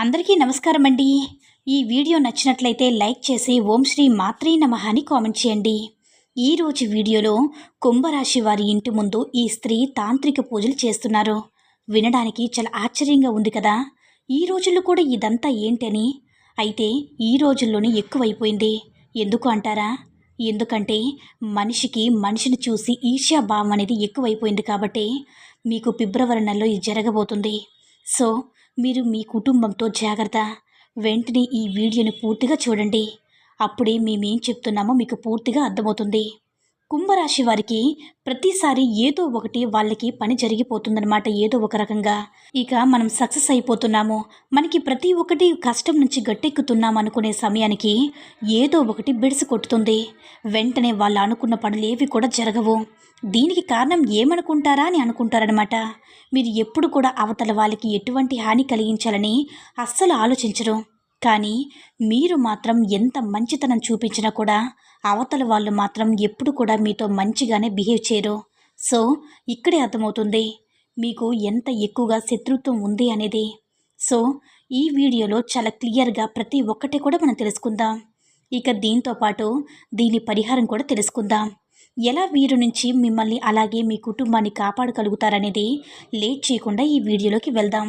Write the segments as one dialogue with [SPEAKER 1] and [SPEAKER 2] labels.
[SPEAKER 1] అందరికీ నమస్కారం అండి. ఈ వీడియో నచ్చినట్లయితే లైక్ చేసి ఓం శ్రీ మాత్రే నమః అని కామెంట్ చేయండి. ఈరోజు వీడియోలో కుంభరాశి వారి ఇంటి ముందు ఈ స్త్రీ తాంత్రిక పూజలు చేస్తున్నారు. వినడానికి చాలా ఆశ్చర్యంగా ఉంది కదా. ఈ రోజుల్లో కూడా ఇదంతా ఏంటని? అయితే ఈ రోజుల్లోనే ఎక్కువైపోయింది. ఎందుకు అంటారా? ఎందుకంటే మనిషికి మనిషిని చూసి ఈర్ష్యాభావం అనేది ఎక్కువైపోయింది కాబట్టి మీకు ఫిబ్రవరి నెలలో ఇది జరగబోతుంది. సో మీరు మీ కుటుంబంతో జాగ్రత్త. వెంటనే ఈ వీడియోని పూర్తిగా చూడండి. అప్పుడే మేమేం చెప్తున్నామో మీకు పూర్తిగా అర్థమవుతుంది. కుంభరాశి వారికి ప్రతిసారి ఏదో ఒకటి వాళ్ళకి పని జరిగిపోతుందన్నమాట ఏదో ఒక రకంగా. ఇక మనం సక్సెస్ అయిపోతున్నాము. మనకి ప్రతి ఒక్కటి కష్టం నుంచి గట్టెక్కుతున్నాం అనుకునే సమయానికి ఏదో ఒకటి బిడిసి కొట్టుతుంది. వెంటనే వాళ్ళు అనుకున్న పనులు ఏవి కూడా జరగవు. దీనికి కారణం ఏమనుకుంటారా అని అనుకుంటారనమాట మీరు ఎప్పుడు కూడా అవతల వాళ్ళకి ఎటువంటి హాని కలిగించాలని అస్సలు ఆలోచించరు. కానీ మీరు మాత్రం ఎంత మంచితనం చూపించినా కూడా అవతల వాళ్ళు మాత్రం ఎప్పుడు కూడా మీతో మంచిగానే బిహేవ్ చేయరు. సో ఇక్కడే అర్థమవుతుంది. మీకు ఎంత ఎక్కువగా శత్రుత్వం ఉంది అనేది. సో ఈ వీడియోలో చాలా క్లియర్గా ప్రతి ఒక్కటి కూడా మనం తెలుసుకుందాం. ఇక దీంతో పాటు దీని పరిహారం కూడా తెలుసుకుందాం. ఎలా వీరు నుంచి మిమ్మల్ని అలాగే మీ కుటుంబాన్ని కాపాడగలుగుతారనేది లేట్ చేయకుండా ఈ వీడియోలోకి వెళ్దాం.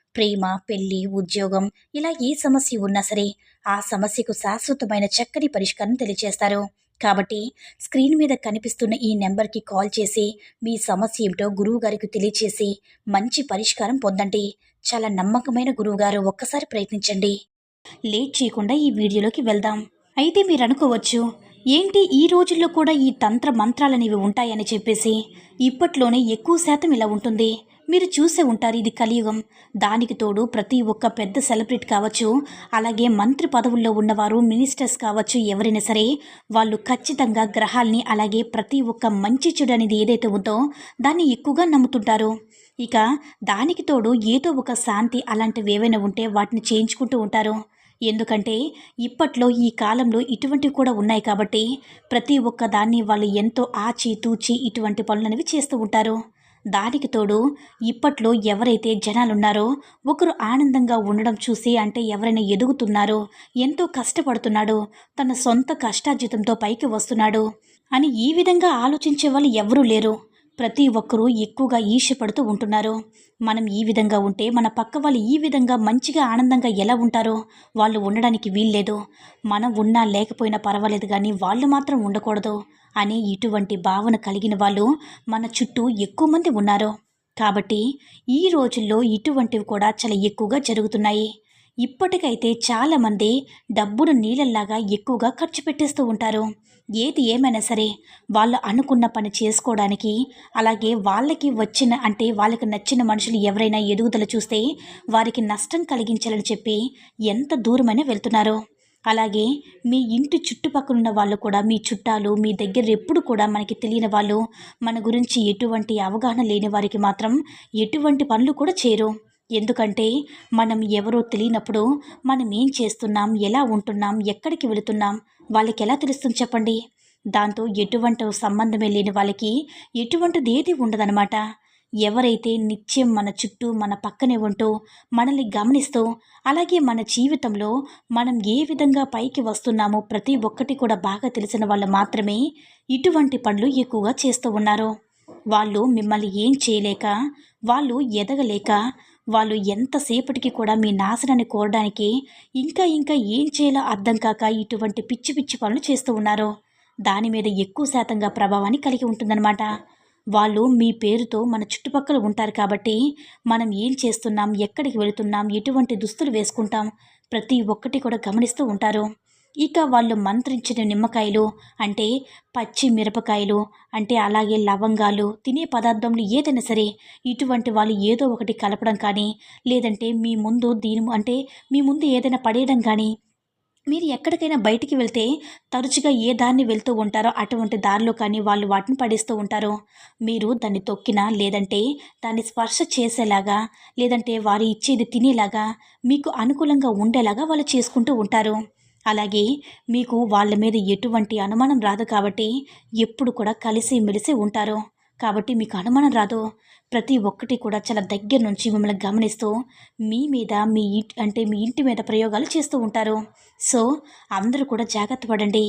[SPEAKER 1] ప్రేమ పెళ్ళి ఉద్యోగం ఇలా ఏ సమస్య ఉన్నా సరే ఆ సమస్యకు శాశ్వతమైన చక్కని పరిష్కారం తెలియజేస్తారు కాబట్టి స్క్రీన్ మీద కనిపిస్తున్న ఈ నెంబర్కి కాల్ చేసి మీ సమస్య ఏమిటో గురువుగారికి తెలియచేసి మంచి పరిష్కారం పొందండి. చాలా నమ్మకమైన గురువుగారు ఒక్కసారి ప్రయత్నించండి. లేట్ చేయకుండా ఈ వీడియోలోకి వెళ్దాం. అయితే మీరు అనుకోవచ్చు ఏంటి ఈ రోజుల్లో కూడా ఈ తంత్ర మంత్రాలనేవి ఉంటాయని చెప్పేసి? ఇప్పట్లోనే ఎక్కువ శాతం ఇలా ఉంటుంది. మీరు చూసే ఉంటారు ఇది కలియుగం. దానికి తోడు ప్రతి ఒక్క పెద్ద సెలబ్రిటీ కావచ్చు అలాగే మంత్రి పదవుల్లో ఉన్నవారు మినిస్టర్స్ కావచ్చు ఎవరైనా సరే వాళ్ళు ఖచ్చితంగా గ్రహాల్ని అలాగే ప్రతి ఒక్క మంచి చెడు అనేది ఏదైతే ఉందో దాన్ని ఎక్కువగా నమ్ముతుంటారు. ఇక దానికి తోడు ఏదో ఒక శాంతి అలాంటివి ఏవైనా ఉంటే వాటిని చేయించుకుంటూ ఉంటారు. ఎందుకంటే ఇప్పట్లో ఈ కాలంలో ఇటువంటివి కూడా ఉన్నాయి కాబట్టి ప్రతి ఒక్క దాన్ని వాళ్ళు ఎంతో ఆచి తూచి ఇటువంటి పనులనేవి చేస్తూ ఉంటారు. దానికి తోడు ఇప్పట్లో ఎవరైతే జనాలున్నారో ఒకరు ఆనందంగా ఉండడం చూసి అంటే ఎవరైనా ఎదుగుతున్నారో ఎంతో కష్టపడుతున్నాడు తన సొంత కష్టార్జితంతో పైకి వస్తున్నాడు అని ఈ విధంగా ఆలోచించే వాళ్ళు ఎవరూ లేరు. ప్రతి ఒక్కరూ ఎక్కువగా ఈర్ష్యపడుతూ ఉంటున్నారు. మనం ఈ విధంగా ఉంటే మన పక్క వాళ్ళు ఈ విధంగా మంచిగా ఆనందంగా ఎలా ఉంటారో వాళ్ళు ఉండడానికి వీల్లేదు. మనం ఉన్నా లేకపోయినా పర్వాలేదు కానీ వాళ్ళు మాత్రం ఉండకూడదు. అనే ఇటువంటి భావన కలిగిన వాళ్ళు మన చుట్టూ ఎక్కువ మంది ఉన్నారు. కాబట్టి ఈ రోజుల్లో ఇటువంటివి కూడా చాలా ఎక్కువగా జరుగుతున్నాయి. ఇప్పటికైతే చాలామంది డబ్బును నీళ్ళల్లాగా ఎక్కువగా ఖర్చు పెట్టేస్తూ ఉంటారు. ఏది ఏమైనా సరే వాళ్ళు అనుకున్న పని చేసుకోవడానికి అలాగే వాళ్ళకి వచ్చిన అంటే వాళ్ళకి నచ్చిన మనుషులు ఎవరైనా ఎదుగుదల చూస్తే వారికి నష్టం కలిగించాలని చెప్పి ఎంత దూరమైనా వెళ్తున్నారు. అలాగే మీ ఇంటి చుట్టుపక్కల ఉన్న వాళ్ళు కూడా మీ చుట్టాలు మీ దగ్గర ఎప్పుడు కూడా మనకి తెలియని వాళ్ళు మన గురించి ఎటువంటి అవగాహన లేని వారికి మాత్రం ఎటువంటి పనులు కూడా చేయరు. ఎందుకంటే మనం ఎవరో తెలియనప్పుడు మనం ఏం చేస్తున్నాం ఎలా ఉంటున్నాం ఎక్కడికి వెళుతున్నాం వాళ్ళకి ఎలా తెలుస్తుంది చెప్పండి? దాంతో ఎటువంటి సంబంధమే లేని వాళ్ళకి ఎటువంటిది ఏది ఉండదనమాట ఎవరైతే నిత్యం మన చుట్టూ మన పక్కనే ఉంటూ మనల్ని గమనిస్తూ అలాగే మన జీవితంలో మనం ఏ విధంగా పైకి వస్తున్నామో ప్రతి ఒక్కటి కూడా బాగా తెలిసిన వాళ్ళు మాత్రమే ఇటువంటి పనులు ఎక్కువగా చేస్తూ ఉన్నారు. వాళ్ళు మిమ్మల్ని ఏం చేయలేక వాళ్ళు ఎదగలేక వాళ్ళు ఎంతసేపటికి కూడా మీ నాశనాన్ని కోరడానికి ఇంకా ఇంకా ఏం చేయాలో అర్థం కాక ఇటువంటి పిచ్చి పిచ్చి పనులు చేస్తూ ఉన్నారు. దాని మీద ఎక్కువ శాతంగా ప్రభావాన్ని కలిగి ఉంటుందన్నమాట. వాళ్ళు మీ పేరుతో మన చుట్టుపక్కల ఉంటారు కాబట్టి మనం ఏం చేస్తున్నాం ఎక్కడికి వెళుతున్నాం ఎటువంటి దుస్తులు వేసుకుంటాం ప్రతి ఒక్కటి కూడా గమనిస్తూ ఉంటారు. ఇక వాళ్ళు మంత్రించిన నిమ్మకాయలు అంటే పచ్చి మిరపకాయలు అంటే అలాగే లవంగాలు తినే పదార్థంలో ఏదైనా సరే ఇటువంటి వాళ్ళు ఏదో ఒకటి కలపడం కానీ లేదంటే మీ ముందు దీని అంటే మీ ముందు ఏదైనా పడేయడం కానీ మీరు ఎక్కడికైనా బయటికి వెళ్తే తరచుగా ఏ దారిని వెళ్తూ ఉంటారో అటువంటి దారిలో కానీ వాళ్ళు వాటిని పడేస్తూ ఉంటారు. మీరు దాన్ని తొక్కినా లేదంటే దాన్ని స్పర్శ చేసేలాగా లేదంటే వారు ఇచ్చేది తినేలాగా మీకు అనుకూలంగా ఉండేలాగా వాళ్ళు చేసుకుంటూ ఉంటారు. అలాగే మీకు వాళ్ళ మీద ఎటువంటి అనుమానం రాదు కాబట్టి ఎప్పుడు కూడా కలిసి మెలిసి ఉంటారు. కాబట్టి మీకు అనుమానం రాదు. ప్రతి ఒక్కటి కూడా చాలా దగ్గర నుంచి మిమ్మల్ని గమనిస్తూ మీ మీద మీ ఇంటి అంటే మీ ఇంటి మీద ప్రయోగాలు చేస్తూ ఉంటారు. సో అందరూ కూడా జాగ్రత్త పడండి.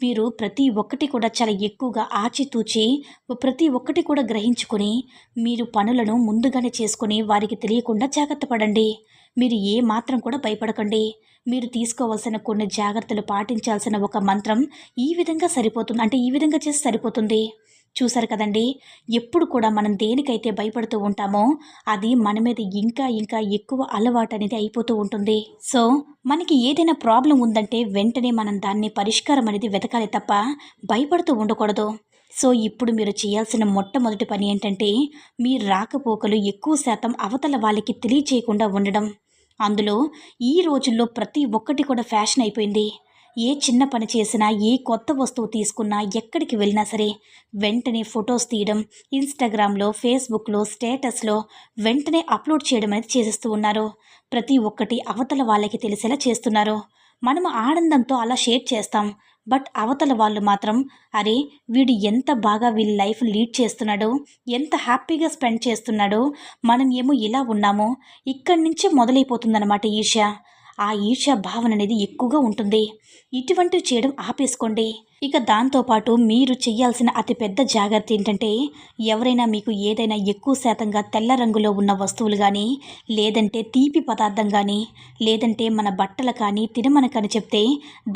[SPEAKER 1] మీరు ప్రతి ఒక్కటి కూడా చాలా ఎక్కువగా ఆచితూచి ప్రతి ఒక్కటి కూడా గ్రహించుకొని మీరు పనులను ముందుగానే చేసుకొని వారికి తెలియకుండా జాగ్రత్త పడండి. మీరు ఏ మాత్రం కూడా భయపడకండి. మీరు తీసుకోవాల్సిన కొన్ని జాగ్రత్తలు పాటించాల్సిన ఒక మంత్రం ఈ విధంగా సరిపోతుంది అంటే ఈ విధంగా చేసి సరిపోతుంది. చూసారు కదండి? ఎప్పుడు కూడా మనం దేనికైతే భయపడుతూ ఉంటామో అది మన మీద ఇంకా ఇంకా ఎక్కువ అలవాటు అనేది అయిపోతూ ఉంటుంది. సో మనకి ఏదైనా ప్రాబ్లం ఉందంటే వెంటనే మనం దాన్ని పరిష్కారం అనేది వెతకాలి తప్ప భయపడుతూ ఉండకూడదు. సో ఇప్పుడు మీరు చేయాల్సిన మొట్టమొదటి పని ఏంటంటే మీ రాకపోకలు ఎక్కువ శాతం అవతల వాళ్ళకి తెలియచేయకుండా ఉండడం. అందులో ఈ రోజుల్లో ప్రతి ఒక్కటి కూడా ఫ్యాషన్ అయిపోయింది. ఏ చిన్న పని చేసినా ఏ కొత్త వస్తువు తీసుకున్నా ఎక్కడికి వెళ్ళినా సరే వెంటనే ఫొటోస్ తీయడం ఇన్స్టాగ్రామ్లో ఫేస్బుక్లో స్టేటస్లో వెంటనే అప్లోడ్ చేయడం అనేది చేసేస్తూ ఉన్నారు. ప్రతి ఒక్కటి అవతల వాళ్ళకి తెలిసేలా చేస్తున్నారు. మనం ఆనందంతో అలా షేర్ చేస్తాం. బట్ అవతల వాళ్ళు మాత్రం అరే వీడు ఎంత బాగా వీళ్ళ లైఫ్ లీడ్ చేస్తున్నాడో ఎంత హ్యాపీగా స్పెండ్ చేస్తున్నాడో మనం ఏమో ఇలా ఉన్నామో ఇక్కడి నుంచే మొదలైపోతుందన్నమాట ఈషా ఆ ఈర్ష్య భావన అనేది ఎక్కువగా ఉంటుంది. ఇటువంటివి చేయడం ఆపేసుకోండి. ఇక దాంతోపాటు మీరు చేయాల్సిన అతిపెద్ద జాగ్రత్త ఏంటంటే ఎవరైనా మీకు ఏదైనా ఎక్కువ శాతంగా తెల్ల రంగులో ఉన్న వస్తువులు కానీ లేదంటే తీపి పదార్థం కానీ లేదంటే మన బట్టలు కానీ తినమని కానీ చెప్తే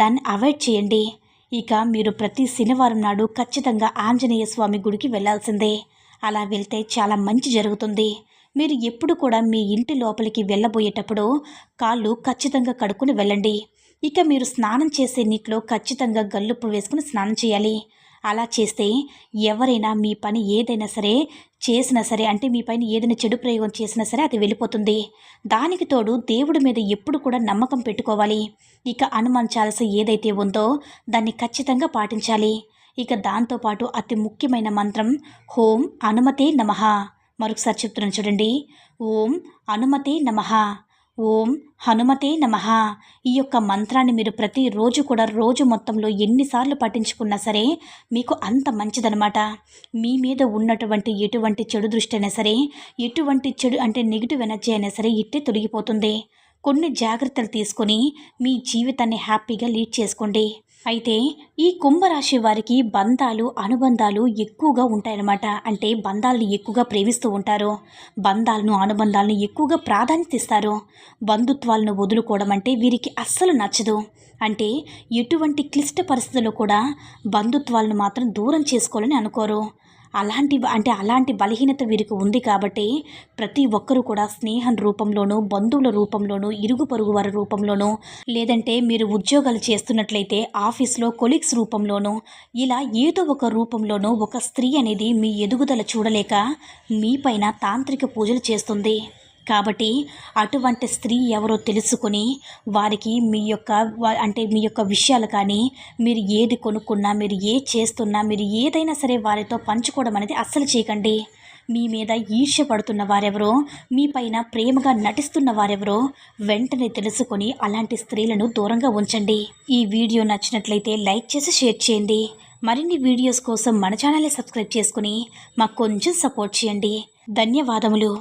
[SPEAKER 1] దాన్ని అవాయిడ్ చేయండి. ఇక మీరు ప్రతి శనివారం నాడు ఖచ్చితంగా ఆంజనేయ స్వామి గుడికి వెళ్ళాల్సిందే అలా వెళ్తే చాలా మంచి జరుగుతుంది. మీరు ఎప్పుడు కూడా మీ ఇంటి లోపలికి వెళ్ళబోయేటప్పుడు కాళ్ళు ఖచ్చితంగా కడుక్కుని వెళ్ళండి. ఇక మీరు స్నానం చేసే నీటిలో ఖచ్చితంగా గల్లుప్పు వేసుకుని స్నానం చేయాలి. అలా చేస్తే ఎవరైనా మీ పని ఏదైనా సరే చేసినా సరే అంటే మీ పైన ఏదైనా చెడు ప్రయోగం చేసినా సరే అది వెళ్ళిపోతుంది. దానికి తోడు దేవుడి మీద ఎప్పుడు కూడా నమ్మకం పెట్టుకోవాలి. ఇక అనుమానించాల్సి ఏదైతే ఉందో దాన్ని ఖచ్చితంగా పాటించాలి. ఇక దాంతోపాటు అతి ముఖ్యమైన మంత్రం హోం అనుమతే నమః. మరొకసారి చెప్తున్నాను చూడండి. ఓం అనుమతే నమ. ఓం హనుమతే నమ. ఈ యొక్క మంత్రాన్ని మీరు ప్రతిరోజు కూడా రోజు మొత్తంలో ఎన్నిసార్లు పఠించుకున్నా సరే మీకు అంత మంచిదనమాట మీ మీద ఉన్నటువంటి ఎటువంటి చెడు దృష్టి అయినా సరే ఎటువంటి చెడు అంటే నెగిటివ్ ఎనర్జీ అయినా సరే ఇట్టే తొలగిపోతుంది. కొన్ని జాగ్రత్తలు తీసుకొని మీ జీవితాన్ని హ్యాపీగా లీడ్ చేసుకోండి. అయితే ఈ కుంభరాశి వారికి బంధాలు అనుబంధాలు ఎక్కువగా ఉంటాయన్నమాట. అంటే బంధాలను ఎక్కువగా ప్రేమిస్తూ ఉంటారు. బంధాలను అనుబంధాలను ఎక్కువగా ప్రాధాన్యత ఇస్తారు. బంధుత్వాలను వదులుకోవడం అంటే వీరికి అస్సలు నచ్చదు. అంటే ఎటువంటి క్లిష్ట పరిస్థితుల్లో కూడా బంధుత్వాలను మాత్రం దూరం చేసుకోవాలని అనుకోరు. అలాంటి అంటే అలాంటి బలహీనత వీరికి ఉంది కాబట్టి ప్రతి ఒక్కరూ కూడా స్నేహం రూపంలోనూ బంధువుల రూపంలోనూ ఇరుగు పొరుగు వారి రూపంలోనూ లేదంటే మీరు ఉద్యోగాలు చేస్తున్నట్లయితే ఆఫీస్లో కొలీగ్స్ రూపంలోనూ ఇలా ఏదో ఒక రూపంలోనూ ఒక స్త్రీ అనేది మీ ఎదుగుదల చూడలేక మీపైన తాంత్రిక పూజలు చేస్తుంది. కాబట్టి అటువంటి స్త్రీ ఎవరో తెలుసుకొని వారికి మీ యొక్క అంటే మీ యొక్క విషయాలు కానీ మీరు ఏది కొనుక్కున్నా మీరు ఏ చేస్తున్నా మీరు ఏదైనా సరే వారితో పంచుకోవడం అనేది అస్సలు చేయకండి. మీ మీద ఈర్ష్య పడుతున్న వారెవరో మీ పైన ప్రేమగా నటిస్తున్న వారెవరో వెంటనే తెలుసుకొని అలాంటి స్త్రీలను దూరంగా ఉంచండి. ఈ వీడియో నచ్చినట్లయితే లైక్ చేసి షేర్ చేయండి. మరిన్ని వీడియోస్ కోసం మన ఛానల్ని సబ్స్క్రైబ్ చేసుకుని మాకు కొంచెం సపోర్ట్ చేయండి. ధన్యవాదములు.